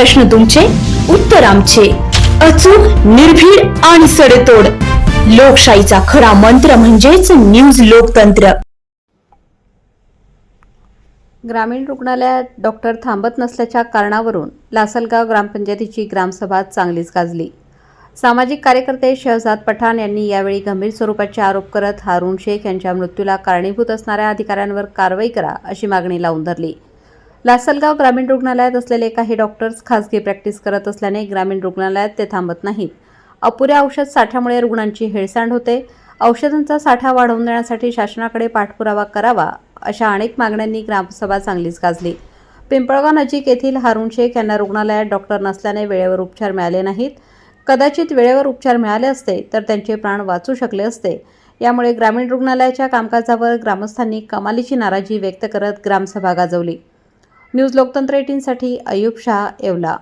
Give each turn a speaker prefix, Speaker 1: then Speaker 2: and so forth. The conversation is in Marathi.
Speaker 1: प्रश्न तुमचे? उत्तर आमचे. अचूक निर्भीड आणि सडेतोड. लोकशाहीचा खरा मंत्र म्हणजेच न्यूज लोकतंत्र.
Speaker 2: ग्रामीण रुग्णालयात डॉक्टर थांबत नसल्याच्या कारणावरून लासलगाव ग्रामपंचायतीची ग्रामसभा चांगलीच गाजली. सामाजिक कार्यकर्ते शहजाद पठाण यांनी यावेळी गंभीर स्वरूपाचे आरोप करत हारून शेख यांच्या मृत्यूला कारणीभूत असणाऱ्या अधिकाऱ्यांवर कारवाई करा अशी मागणी लावून धरली. लासलगाव ग्रामीण रुग्णालयात असलेले काही डॉक्टर्स खासगी प्रॅक्टिस करत असल्याने ग्रामीण रुग्णालयात ते थांबत नाहीत. अपुऱ्या औषध साठ्यामुळे रुग्णांची हेळसांड होते. औषधांचा साठा वाढवून देण्यासाठी शासनाकडे पाठपुरावा करावा अशा अनेक मागण्यांनी ग्रामसभा चांगलीच गाजली. पिंपळगाव नजीक येथील हारून शेख यांना रुग्णालयात डॉक्टर नसल्याने वेळेवर उपचार मिळाले नाहीत. कदाचित वेळेवर उपचार मिळाले असते तर त्यांचे प्राण वाचू शकले असते. यामुळे ग्रामीण रुग्णालयाच्या कामकाजावर ग्रामस्थांनी कमालीची नाराजी व्यक्त करत ग्रामसभा गाजवली. न्यूज लोकतंत्र एटीनसाठी अयूब शाह येवला.